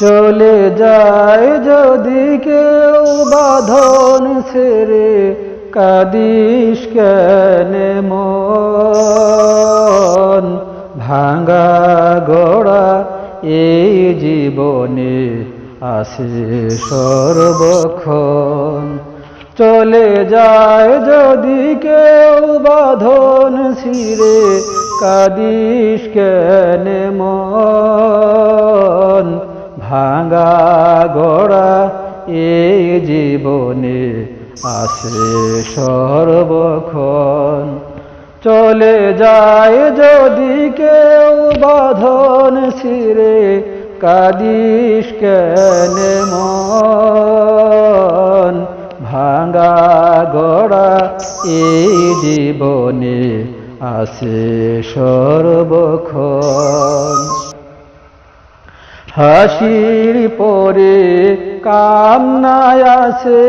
চলে যায় যদি কেউ বাঁধন ছেড়ে, কাদিস কেনে মন? ভাঙা গড়া এই জীবনে আসে সর্বক্ষণ। চলে যায় যদি কেউ বাঁধন ছিঁড়ে, কাদিস কেনে মন? ভাঙা গড়া এই জীবনে আসে সর্বক্ষণ। চলে যায় যদি কেউ বাঁধন ছিঁড়ে, কাদিস কেন মন? ভাঙা গড়া এই জীবনে আসে সর্বক্ষণ। হাসির পরে কামনায় আসে,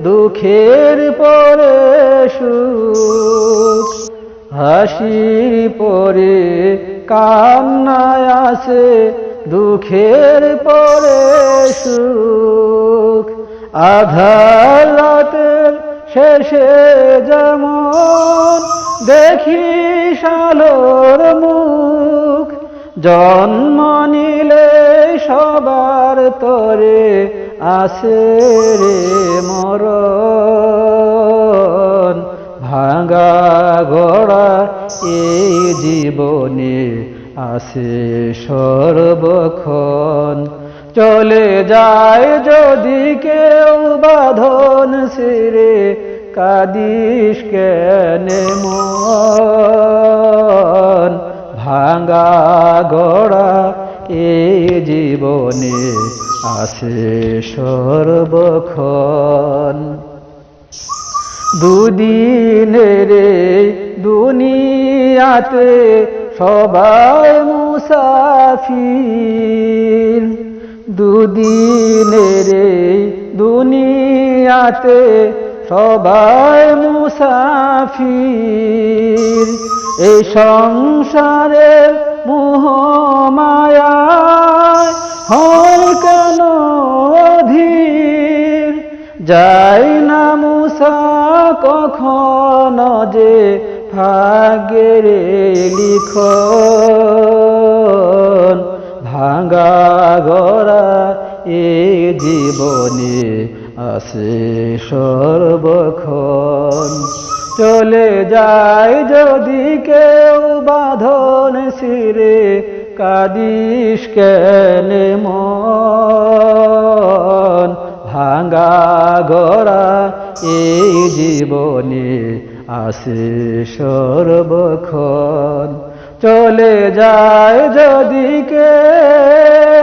দুঃখের পরে সুখ। হাসির পরে কামনায় আসে, দুঃখের পরে সুখ। আধার শেষে যেমন দেখি সালোর মুখ, জন্ম সবার তরে আসে রে মরণ। ভাঙা গড়া এই জীবনে আসে সর্বক্ষণ। চলে যায় যদি কেউ বাঁধন সিরে কাদিস কেন মন? ভাঙা গড়া এই জীবনে আসে সর্বক্ষণ। দুদিনের দুনিয়াতে সবাই মুসাফির। দুদিনের দুনিয়াতে সবাই মুসাফির। এই সংসারের মোহমায়া হয় কখন যে ভাগ্যের লিখন, ভাঙা গড়া এ জীবনে আসে সর্বক্ষণ। চলে যায় যদি কেউ বাঁধন সিরে কাদিস কেন মন? ভাঙা গড়া এই জীবনে আসে সর্বক্ষণ। চলে যায় যদি কে